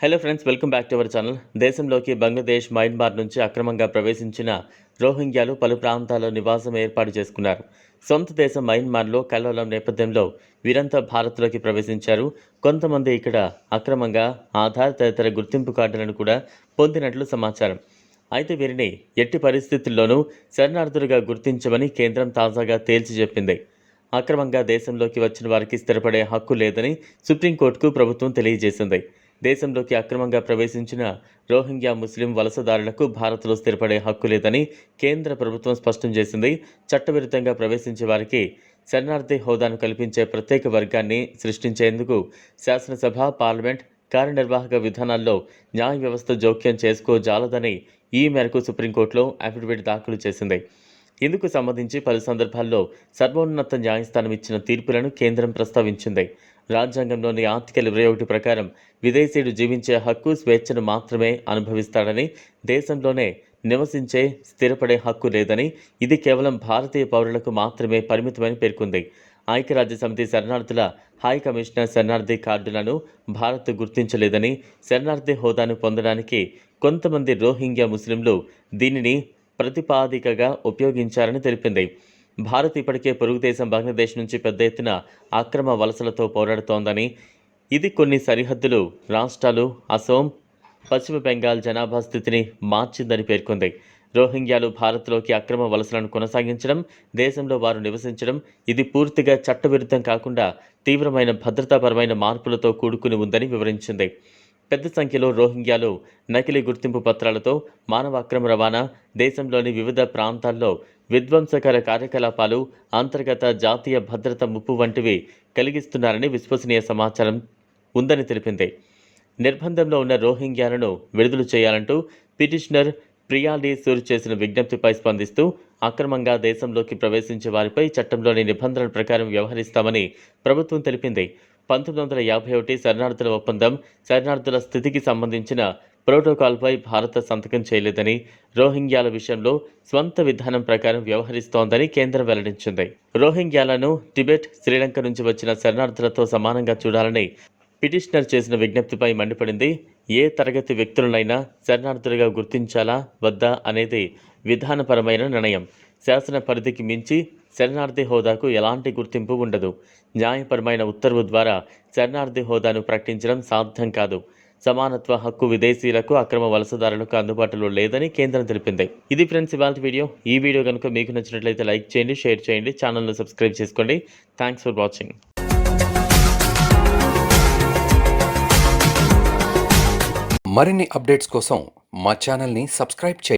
Hello friends welcome back to our channel దేశంలోకి Bangladesh Myanmar నుంచి అక్రమంగా ప్రవేశించిన రోహింగ్యాలు పలు ప్రాంతాల్లో నివాసం ఏర్పాటు చేసుకున్నారు. సొంత దేశం మయన్మార్లో కల్లోలం నేపథ్యంలో వీరంతా భారత్లోకి ప్రవేశించారు. కొంతమంది ఇక్కడ అక్రమంగా ఆధార్ తదితర గుర్తింపు కార్డులను కూడా పొందినట్లు సమాచారం. అయితే వీరిని ఎట్టి పరిస్థితుల్లోనూ శరణార్థులుగా గుర్తించమని కేంద్రం తాజాగా తేల్చి చెప్పింది. అక్రమంగా దేశంలోకి వచ్చిన వారికి స్థిరపడే హక్కు లేదని సుప్రీంకోర్టుకు ప్రభుత్వం తెలియజేసింది. దేశంలోకి అక్రమంగా ప్రవేశించిన రోహింగ్యా ముస్లిం వలసదారులకు భారత్లో స్థిరపడే హక్కు లేదని కేంద్ర ప్రభుత్వం స్పష్టం చేసింది. చట్టవిరుద్ధంగా ప్రవేశించే వారికి శరణార్థి హోదాను కల్పించే ప్రత్యేక వర్గాన్ని సృష్టించేందుకు శాసనసభ పార్లమెంట్ కార్యనిర్వాహక విధానాల్లో న్యాయ వ్యవస్థ జోక్యం చేసుకోజాలదని ఈ మేరకు సుప్రీంకోర్టులో అఫిడవిట్ దాఖలు చేసింది. ఇందుకు సంబంధించి పలు సందర్భాల్లో సర్వోన్నత న్యాయస్థానం ఇచ్చిన తీర్పులను కేంద్రం ప్రస్తావించింది. రాజ్యాంగంలోని ఆర్టికల్ ఇరవై ఒకటి ప్రకారం విదేశీయుడు జీవించే హక్కు స్వేచ్ఛను మాత్రమే అనుభవిస్తాడని దేశంలోనే నివసించే స్థిరపడే హక్కు లేదని ఇది కేవలం భారతీయ పౌరులకు మాత్రమే పరిమితమని పేర్కొంది. ఐక్యరాజ్య సమితి శరణార్థుల హై కమిషనర్ శరణార్థి కార్డులను భారత్ గుర్తించలేదని శరణార్థి హోదాను పొందడానికి కొంతమంది రోహింగ్యా ముస్లింలు దీనిని ప్రతిపాదికగా ఉపయోగించారని తెలిపింది. భారత్ ఇప్పటికే పొరుగుదేశం బంగ్లాదేశ్ నుంచి పెద్ద ఎత్తున అక్రమ వలసలతో పోరాడుతోందని. ఇది కొన్ని సరిహద్దులు రాష్ట్రాలు అసోం పశ్చిమ బెంగాల్ జనాభా స్థితిని మార్చిందని పేర్కొంది. రోహింగ్యాలు భారత్లోకి అక్రమ వలసలను కొనసాగించడం దేశంలో వారు నివసించడం ఇది పూర్తిగా చట్టవిరుద్ధం కాకుండా తీవ్రమైన భద్రతాపరమైన మార్పులతో కూడుకుని ఉందని వివరించింది. పెద్ద సంఖ్యలో రోహింగ్యాలు నకిలీ గుర్తింపు పత్రాలతో మానవ అక్రమ రవాణా దేశంలోని వివిధ ప్రాంతాల్లో విధ్వంసకర కార్యకలాపాలు అంతర్గత జాతీయ భద్రత ముప్పు వంటివి కలిగిస్తున్నారని విశ్వసనీయ సమాచారం ఉందని తెలిపింది. నిర్బంధంలో ఉన్న రోహింగ్యాలను విడుదల చేయాలంటూ పిటిషనర్ ప్రియాలీ సూర్ చేసిన విజ్ఞప్తిపై స్పందిస్తూ అక్రమంగా దేశంలోకి ప్రవేశించే వారిపై చట్టంలోని నిబంధనల ప్రకారం వ్యవహరిస్తామని ప్రభుత్వం తెలిపింది. పంతొమ్మిది వందల యాభై ఒకటి శరణార్థుల ఒప్పందం శరణార్థుల స్థితికి సంబంధించిన ప్రోటోకాల్పై భారత సంతకం చేయలేదని రోహింగ్యాల విషయంలో స్వంత విధానం ప్రకారం వ్యవహరిస్తోందని కేంద్రం వెల్లడించింది. రోహింగ్యాలను టిబెట్ శ్రీలంక నుంచి వచ్చిన శరణార్థులతో సమానంగా చూడాలని పిటిషనర్ చేసిన విజ్ఞప్తిపై మండిపడింది. ఏ తరగతి వ్యక్తులనైనా శరణార్థులుగా గుర్తించాలా వద్దా అనేది విధానపరమైన నిర్ణయం. శాసన పరిధికి మించి శరణార్థి హోదాకు ఎలాంటి గుర్తింపు ఉండదు. న్యాయపరమైన ఉత్తర్వు ద్వారా శరణార్థి హోదాను ప్రకటించడం సాధ్యం కాదు. సమానత్వ హక్కు విదేశీయులకు అక్రమ వలసదారులకు అందుబాటులో లేదని కేంద్రం తెలిపింది. ఇది ఫ్రెండ్స్ ఇవాళ వీడియో. ఈ వీడియో కనుక మీకు నచ్చినట్లయితే లైక్ చేయండి షేర్ చేయండి ఛానల్ను సబ్స్క్రైబ్ చేసుకోండి. థ్యాంక్స్ ఫర్ వాచింగ్ మరిన్ని అప్డేట్స్ కోసం మా ఛానల్ని సబ్స్క్రైబ్ చేయండి.